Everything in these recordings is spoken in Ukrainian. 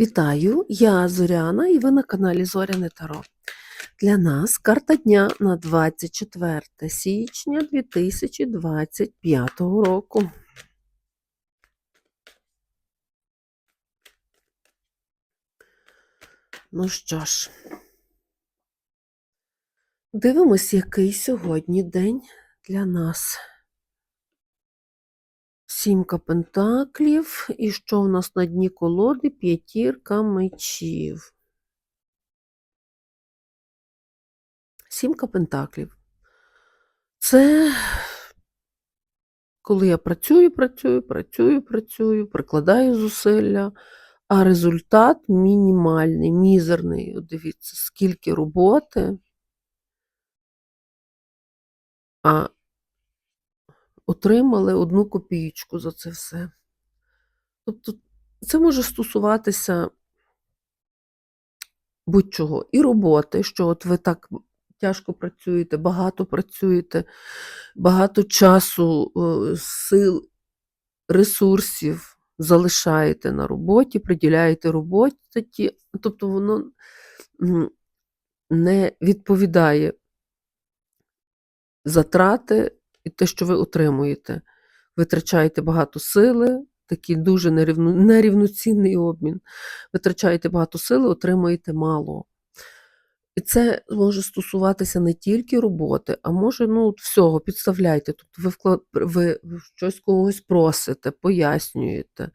Вітаю, я Зоряна і ви на каналі Зоряне Таро. Для нас карта дня на 24 січня 2025 року. Ну що ж, дивимось, який сьогодні день для нас. Сімка пентаклів, і що в нас на дні колоди? П'ятірка мечів. Сімка пентаклів. Це коли я працюю, працюю, працюю, працюю, прикладаю зусилля, а результат мінімальний, мізерний. Дивіться, скільки роботи, а отримали одну копієчку за це все. Тобто це може стосуватися будь-чого. І роботи, що от ви так тяжко працюєте, багато працюєте, багато часу, е, сил, ресурсів залишаєте на роботі, приділяєте роботі, тобто воно не відповідає затрати і те, що ви отримуєте. Витрачаєте багато сили, такий дуже нерівно, нерівноцінний обмін. Витрачаєте багато сили, отримуєте мало. І це може стосуватися не тільки роботи, а може ну, всього, підставляйте. Тобто ви, вклад... ви щось когось просите, пояснюєте,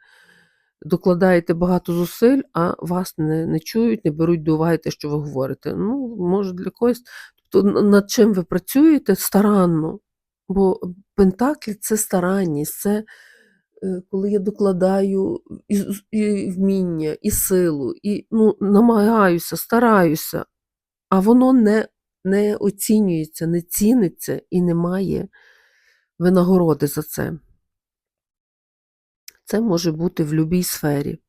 докладаєте багато зусиль, а вас не, не чують, не беруть до уваги те, що ви говорите. Ну, може, для когось. Тобто над чим ви працюєте старанно. Бо Пентаклі це старанність, це е, коли я докладаю і, і вміння, і силу, і ну, намагаюся, стараюся, а воно не, не оцінюється, не ціниться і немає винагороди за це. Це може бути в будь-якій сфері.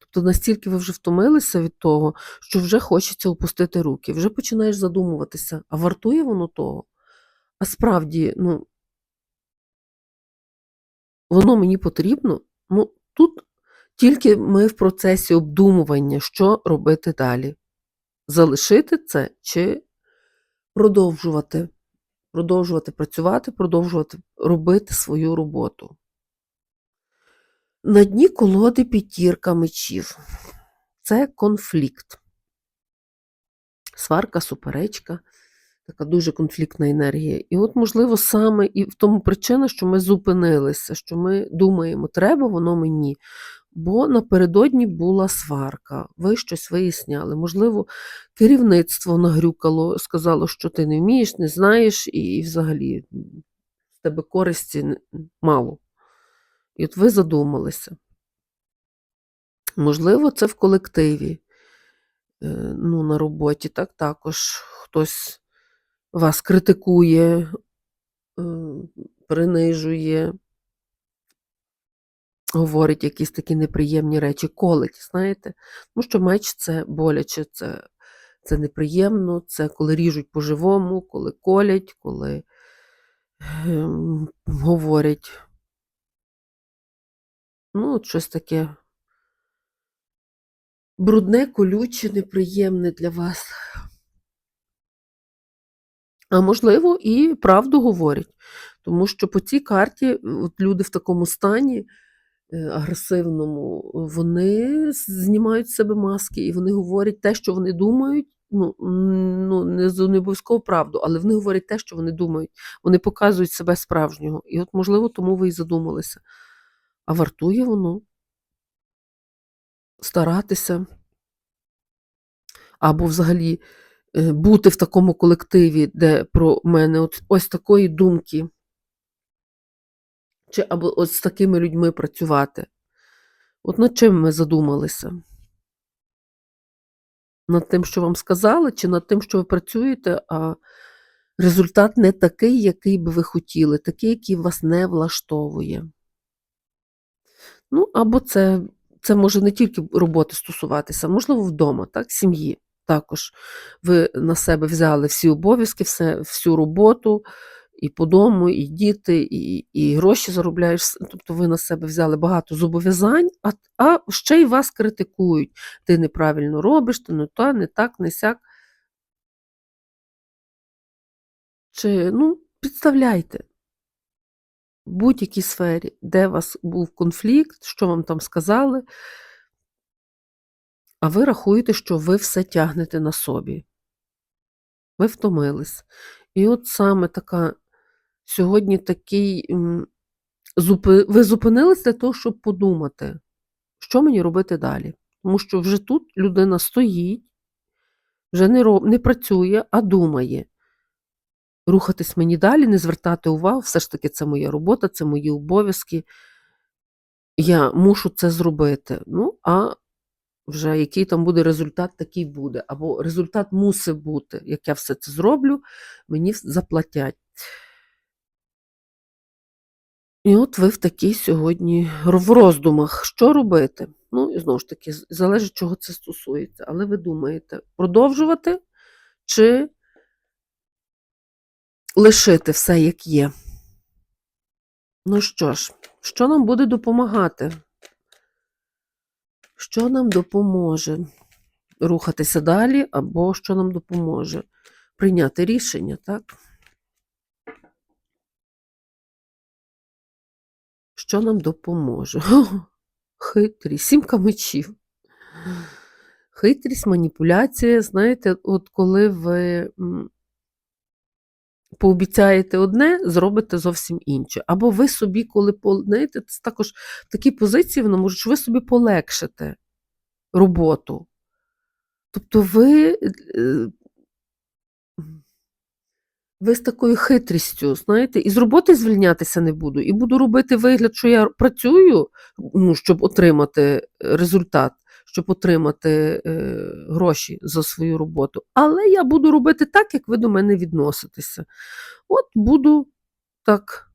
Тобто настільки ви вже втомилися від того, що вже хочеться опустити руки, вже починаєш задумуватися, а вартує воно того? А справді, ну, воно мені потрібно. Ну, тут тільки ми в процесі обдумування, що робити далі. Залишити це чи продовжувати, продовжувати працювати, продовжувати робити свою роботу. На дні колоди п'ятірка мечів. Це конфлікт. Сварка, суперечка, така дуже конфліктна енергія. І от, можливо, саме і в тому причина, що ми зупинилися, що ми думаємо, треба воно мені. Бо напередодні була сварка, ви щось виясняли. Можливо, керівництво нагрюкало, сказало, що ти не вмієш, не знаєш, і взагалі з тебе користі мало. І от ви задумалися. Можливо, це в колективі, е, ну, на роботі, так також хтось вас критикує, е, принижує, говорить якісь такі неприємні речі, колить, знаєте? Тому що меч це боляче, це, це неприємно, це коли ріжуть по-живому, коли колять, коли е, говорять. Ну, от щось таке брудне, колюче, неприємне для вас. А можливо, і правду говорять. Тому що по цій карті от люди в такому стані е, агресивному, вони знімають з себе маски і вони говорять те, що вони думають. Ну, ну не, не обов'язково правду, але вони говорять те, що вони думають. Вони показують себе справжнього. І от, можливо, тому ви і задумалися. А вартує воно старатися, або взагалі бути в такому колективі, де про мене от, ось такої думки, чи або ось з такими людьми працювати. От над чим ми задумалися? Над тим, що вам сказали, чи над тим, що ви працюєте, а результат не такий, який би ви хотіли, такий, який вас не влаштовує. Ну, або це це може не тільки роботи стосуватися, можливо, вдома, так, сім'ї. Також ви на себе взяли всі обов'язки, всю роботу, і по дому, і діти, і, і гроші заробляєш. Тобто ви на себе взяли багато зобов'язань, а, а ще й вас критикують. Ти неправильно робиш, ти не то, не так, не сяк. Чи, ну, підставляйте в будь-якій сфері, де у вас був конфлікт, що вам там сказали, а ви рахуєте, що ви все тягнете на собі. Ви втомились. І от саме така сьогодні такий. Ви зупинились для того, щоб подумати, що мені робити далі. Тому що вже тут людина стоїть, вже не, роб, не працює, а думає. Рухатись мені далі, не звертати увагу, все ж таки це моя робота, це мої обов'язки. Я мушу це зробити. Ну, а вже який там буде результат, такий буде. Або результат мусить бути. Як я все це зроблю, мені заплатять. І от ви в такій сьогодні в роздумах, що робити. Ну, і знову ж таки, залежить, чого це стосується. Але ви думаєте, продовжувати чи лишити все, як є. Ну що ж, що нам буде допомагати? Що нам допоможе рухатися далі, або що нам допоможе прийняти рішення, так? Що нам допоможе? Хитрість, сімка мечів. Хитрість, маніпуляція, знаєте, от коли ви пообіцяєте одне, зробите зовсім інше. Або ви собі, коли знаєте, це також в такій позиції воно може, що ви собі полегшите роботу. Тобто ви, е, ви з такою хитрістю, знаєте, і з роботи звільнятися не буду, і буду робити вигляд, що я працюю, ну, щоб отримати результат, щоб отримати е, гроші за свою роботу. Але я буду робити так, як ви до мене відноситеся. От буду так,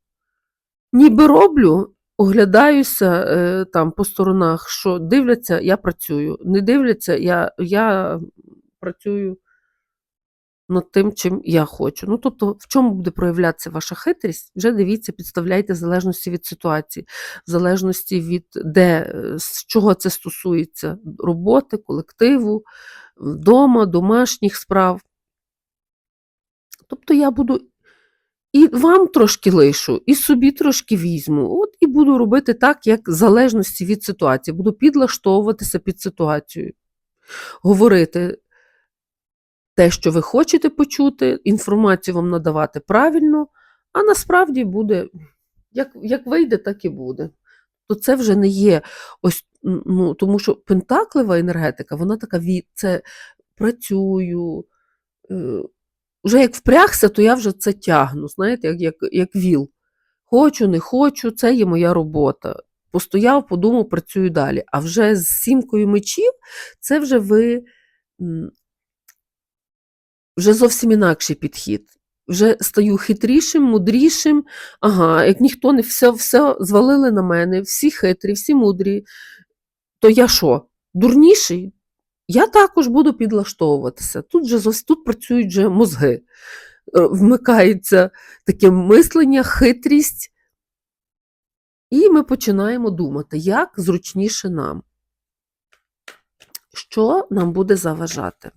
ніби роблю, оглядаюся е, там по сторонах, що дивляться, я працюю. Не дивляться, я, я працюю над тим, чим я хочу. Ну, тобто, в чому буде проявлятися ваша хитрість, вже дивіться, підставляйте в залежності від ситуації, в залежності від де, е, з чого це стосується роботи, колективу, вдома, домашніх справ. Тобто я буду і вам трошки лишу, і собі трошки візьму. От і буду робити так, як в залежності від ситуації. Буду підлаштовуватися під ситуацію, говорити те, що ви хочете почути, інформацію вам надавати правильно, а насправді буде, як, як вийде, так і буде. То це вже не є ось, ну, тому що пентаклева енергетика, вона така від це працюю. Е, вже як впрягся, то я вже це тягну, знаєте, як, як, як віл. Хочу, не хочу, це є моя робота. Постояв, подумав, працюю далі. А вже з сімкою мечів це вже ви вже зовсім інакший підхід. Вже стаю хитрішим, мудрішим. Ага, як ніхто не все, все звалили на мене, всі хитрі, всі мудрі, то я що? Дурніший? Я також буду підлаштовуватися. Тут же тут працюють вже мозги. Е, Вмикається таке мислення, хитрість, і ми починаємо думати, як зручніше нам. Що нам буде заважати?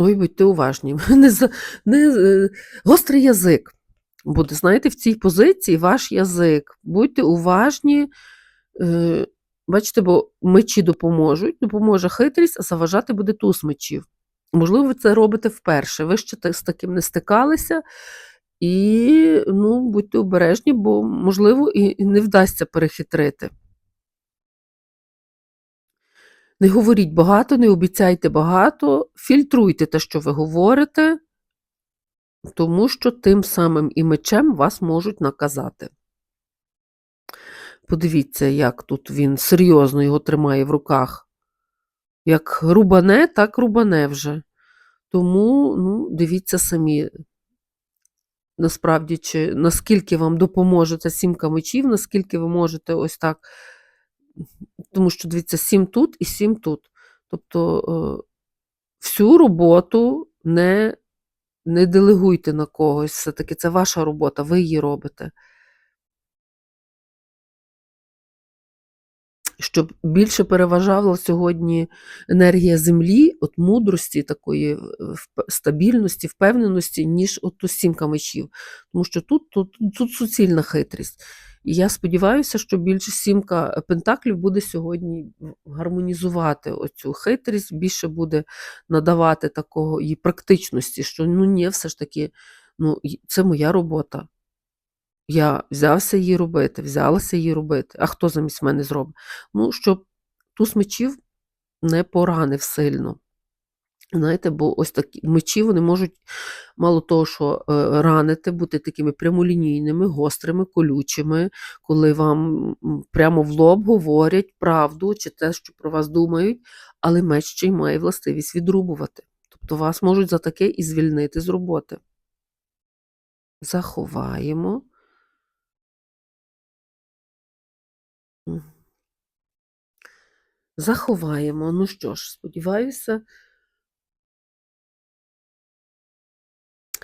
Ой, будьте уважні. Не, не, е, гострий язик буде, знаєте, в цій позиції ваш язик. Будьте уважні. Е, бачите, бо мечі допоможуть, допоможе хитрість, а заважати буде туз мечів. Можливо, ви це робите вперше. Ви ще з таким не стикалися. І ну, будьте обережні, бо, можливо, і не вдасться перехитрити. Не говоріть багато, не обіцяйте багато, фільтруйте те, що ви говорите, тому що тим самим і мечем вас можуть наказати. Подивіться, як тут він серйозно його тримає в руках. Як рубане, так рубане вже. Тому ну, дивіться самі, насправді, чи наскільки вам допоможе ця сімка мечів, наскільки ви можете ось так Тому що, дивіться, 7 тут і 7 тут. Тобто е, всю роботу не, не делегуйте на когось. Все-таки це ваша робота, ви її робите. Щоб більше переважала сьогодні енергія землі, от мудрості, такої е, стабільності, впевненості, ніж от сімка мечів. Тому що тут, тут, тут суцільна хитрість. І я сподіваюся, що більше сімка пентаклів буде сьогодні гармонізувати оцю хитрість, більше буде надавати такого їй практичності, що ну ні, все ж таки, ну, це моя робота. Я взявся її робити, взялася її робити. А хто замість мене зробить? Ну, щоб туз мечів не поранив сильно. Знаєте, бо ось такі мечі вони можуть, мало того, що е, ранити, бути такими прямолінійними, гострими, колючими, коли вам прямо в лоб говорять правду чи те, що про вас думають, але меч ще й має властивість відрубувати. Тобто вас можуть за таке і звільнити з роботи. Заховаємо. Заховаємо. Ну що ж, сподіваюся,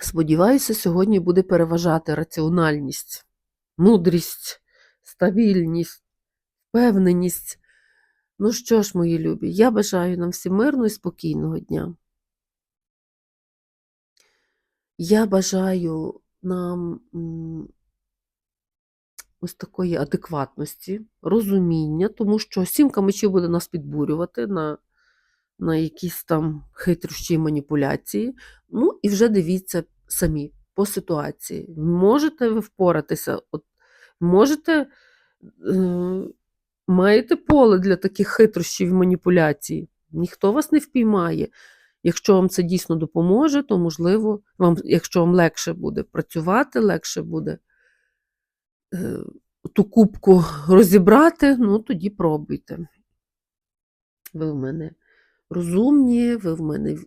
сподіваюся, сьогодні буде переважати раціональність, мудрість, стабільність, впевненість. Ну що ж, мої любі, я бажаю нам всім мирного і спокійного дня. Я бажаю нам ось такої адекватності, розуміння, тому що сімка мечів буде нас підбурювати на, на якісь там хитрощі маніпуляції. Ну і вже дивіться самі по ситуації. Можете ви впоратися, от, можете, е, маєте поле для таких хитрощів і маніпуляцій. Ніхто вас не впіймає. Якщо вам це дійсно допоможе, то можливо, вам, якщо вам легше буде працювати, легше буде ту кубку розібрати, ну тоді пробуйте. Ви в мене розумні, ви в мене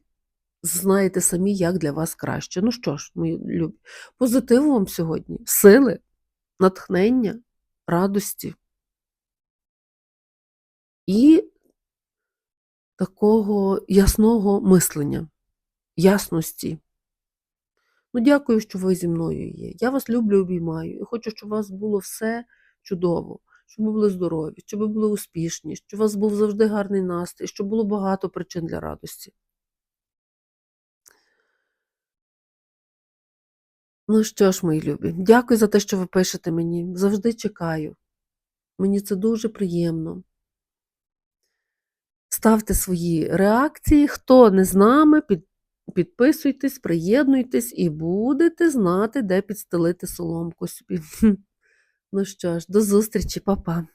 знаєте самі, як для вас краще. Ну що ж, мої любі, позитиву вам сьогодні, сили, натхнення, радості і такого ясного мислення, ясності. Ну, дякую, що ви зі мною є. Я вас люблю, обіймаю і хочу, щоб у вас було все чудово, щоб ви були здорові, щоб ви були успішні, щоб у вас був завжди гарний настрій, щоб було багато причин для радості. Ну що ж, мої любі, дякую за те, що ви пишете мені. Завжди чекаю. Мені це дуже приємно. Ставте свої реакції. Хто не з нами, під, підписуйтесь, приєднуйтесь і будете знати, де підстелити соломку собі. Ну що ж, до зустрічі, па-па.